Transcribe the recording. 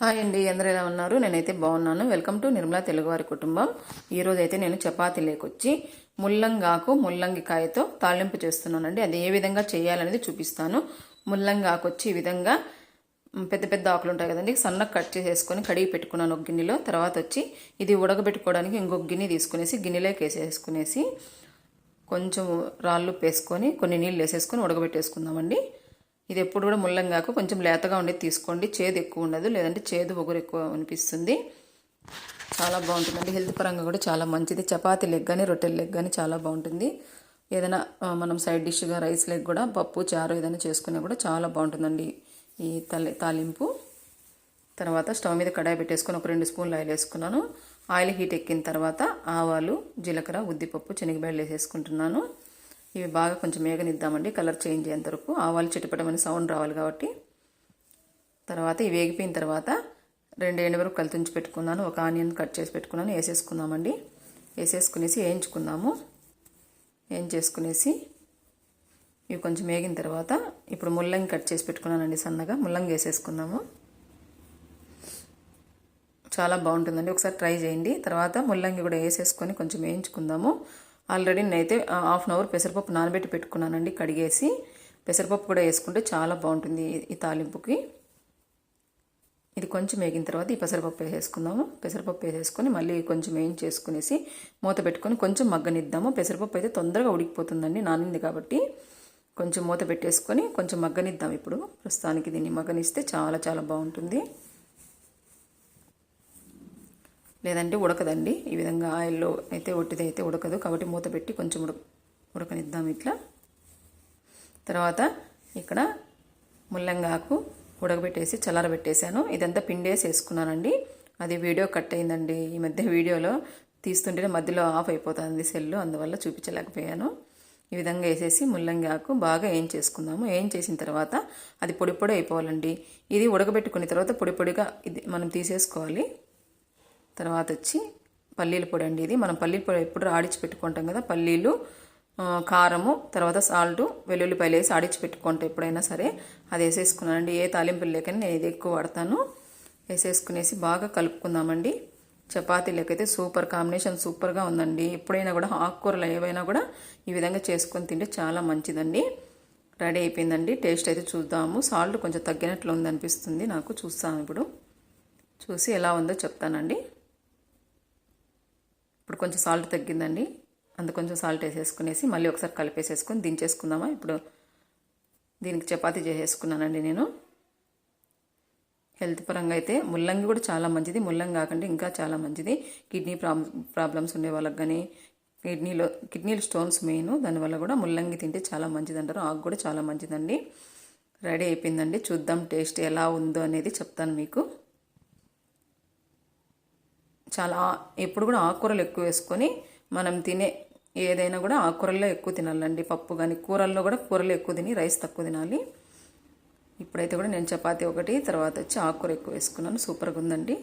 Hi అండి అందరూ ఎలా ఉన్నారు? నేనైతే బాగున్నాను. వెల్కమ్ టు నిర్మలా తెలుగువారి కుటుంబం. ఈరోజు అయితే నేను చపాతీ లేకొచ్చి ముల్లంగాకు ముల్లంగికాయతో తాలింపు చేస్తున్నానండి. అది ఏ విధంగా చేయాలనేది చూపిస్తాను. ముల్లంగాకు వచ్చి ఈ విధంగా పెద్ద పెద్ద ఆకులు ఉంటాయి కదండి సన్నగా కట్ చేసేసుకొని కడిగి పెట్టుకున్నాను ఒక గిన్నెలో. తర్వాత వచ్చి ఇది ఉడకబెట్టుకోవడానికి ఇంకొక గిన్నె తీసుకునేసి గిన్నెలోకి వేసేసుకునేసి కొంచెం రాళ్ళు వేసుకొని కొన్ని నీళ్ళు వేసేసుకొని ఉడకబెట్టేసుకుందామండి. ఇది ఎప్పుడు కూడా ముల్లంగాకు కొంచెం లేతగా ఉండేది తీసుకోండి. చేదు ఎక్కువ ఉండదు. లేదంటే చేదు ఒగురు ఎక్కువ అనిపిస్తుంది. చాలా బాగుంటుందండి. హెల్త్ పరంగా కూడా చాలా మంచిది. చపాతీ లెగ్ కానీ రొట్టెల లెగ్ కానీ చాలా బాగుంటుంది. ఏదైనా మనం సైడ్ డిష్గా రైస్ లెగ్ కూడా పప్పు చారు ఏదైనా చేసుకున్నా కూడా చాలా బాగుంటుందండి ఈ తల్లి తాలింపు. తర్వాత స్టవ్ మీద కడాయి పెట్టేసుకొని ఒక రెండు స్పూన్లు ఆయిల్ వేసుకున్నాను. ఆయిల్ హీట్ ఎక్కిన తర్వాత ఆవాలు జీలకర్ర ఉద్దిపప్పు శనగబెడలు వేసేసుకుంటున్నాను. ఇవి బాగా కొంచెం వేగనిద్దామండి కలర్ చేంజ్ అయ్యేంత వరకు. ఆవాలు చిటపటమని సౌండ్ రావాలి కాబట్టి. తర్వాత ఇవి వేగిపోయిన తర్వాత రెండు ఎండు వరకు కలితుంచి పెట్టుకున్నాను ఒక ఆనియన్ కట్ చేసి పెట్టుకున్నాను వేసేసుకుందామండి. వేసేసుకునేసి వేయించుకుందాము. వేయించేసుకునేసి ఇవి కొంచెం వేగిన తర్వాత ఇప్పుడు ముల్లంగి కట్ చేసి పెట్టుకున్నానండి సన్నగా ముల్లంగి వేసేసుకుందాము. చాలా బాగుంటుందండి ఒకసారి ట్రై చేయండి. తర్వాత ముల్లంగి కూడా వేసేసుకొని కొంచెం వేయించుకుందాము. ఆల్రెడీ నేనైతే హాఫ్ అన్ అవర్ పెసరపప్పు నానబెట్టి పెట్టుకున్నానండి కడిగేసి పెసరపప్పు కూడా వేసుకుంటే చాలా బాగుంటుంది ఈ- తాలింపుకి. ఇది కొంచెం వేగిన తర్వాత ఈ పెసరపప్పు వేసేసుకుందాము. పెసరపప్పు వేసేసుకొని మళ్ళీ కొంచెం వేయించేసుకునేసి మూత పెట్టుకొని కొంచెం మగ్గనిద్దాము. పెసరపప్పు అయితే తొందరగా ఉడికిపోతుందండి నానింది కాబట్టి కొంచెం మూత పెట్టేసుకొని కొంచెం మగ్గనిద్దాం ఇప్పుడు. ప్రస్తుతానికి దీన్ని మగ్గనిస్తే చాలా చాలా బాగుంటుంది. లేదంటే ఉడకదండి. ఈ విధంగా ఆయిల్లో అయితే ఒట్టిది అయితే ఉడకదు. కాబట్టి మూత పెట్టి కొంచెం ఉడక ఉడకనిద్దాం ఇట్లా. తర్వాత ఇక్కడ ముల్లంగాకు ఉడకబెట్టేసి చల్లారబెట్టేశాను. ఇదంతా పిండేసి వేసుకున్నానండి. అది వీడియో కట్ అయిందండి. ఈ మధ్య వీడియోలో తీస్తుంటేనే మధ్యలో ఆఫ్ అయిపోతుంది సెల్ అందువల్ల చూపించలేకపోయాను. ఈ విధంగా వేసేసి ముల్లంగి ఆకు బాగా ఏం చేసుకుందాము ఏం చేసిన తర్వాత అది పొడి పొడి అయిపోవాలండి. ఇది ఉడకబెట్టుకున్న తర్వాత పొడి పొడిగా ఇది మనం తీసేసుకోవాలి. తర్వాత వచ్చి పల్లీల పొడి అండి ఇది. మనం పల్లీల పొడి ఎప్పుడు ఆడిచి పెట్టుకుంటాం కదా పల్లీలు కారము తర్వాత సాల్ట్ వెల్లుల్లిపాయలు వేసి ఆడిచి పెట్టుకుంటే ఎప్పుడైనా సరే. అది వేసేసుకున్నానండి. ఏ తాలింపులు లేకని నేను ఇది ఎక్కువ వాడతాను. వేసేసుకునేసి బాగా కలుపుకుందామండి. చపాతీ లేకైతే సూపర్ కాంబినేషన్ సూపర్గా ఉందండి. ఎప్పుడైనా కూడా ఆకుకూరలు ఏవైనా కూడా ఈ విధంగా చేసుకొని తింటే చాలా మంచిదండి. రెడీ అయిపోయిందండి. టేస్ట్ అయితే చూద్దాము. సాల్ట్ కొంచెం తగ్గినట్లు ఉంది అనిపిస్తుంది నాకు. చూస్తాను ఇప్పుడు. చూసి ఎలా ఉందో చెప్తానండి. ఇప్పుడు కొంచెం సాల్ట్ తగ్గిందండి. అందు కొంచెం సాల్ట్ వేసేసుకునేసి మళ్ళీ ఒకసారి కలిపేసేసుకొని దించేసుకుందామా? ఇప్పుడు దీనికి చపాతీ చేసేసుకున్నానండి నేను. హెల్త్ పరంగా అయితే ముల్లంగి కూడా చాలా మంచిది. ముల్లంగి కాకంటే ఇంకా చాలా మంచిది. కిడ్నీ ప్రాబ్ ప్రాబ్లమ్స్ ఉండే వాళ్ళకి కానీ కిడ్నీలో కిడ్నీలో స్టోన్స్ మెయిన్. దానివల్ల కూడా ముల్లంగి తింటే చాలా మంచిది అంటారు. ఆకు కూడా చాలా మంచిదండి. రెడీ అయిపోయిందండి. చూద్దాం టేస్ట్ ఎలా ఉందో అనేది చెప్తాను మీకు. చాలా ఎప్పుడు కూడా ఆకుకూరలు ఎక్కువ వేసుకొని మనం తినే ఏదైనా కూడా ఆకుకూరల్లో ఎక్కువ తినాలండి. పప్పు కానీ కూరల్లో కూడా కూరలు ఎక్కువ తిని రైస్ తక్కువ తినాలి. ఇప్పుడైతే కూడా నేను చపాతీ ఒకటి తర్వాత వచ్చి ఆకుకూర ఎక్కువ వేసుకున్నాను. సూపర్గా ఉందండి.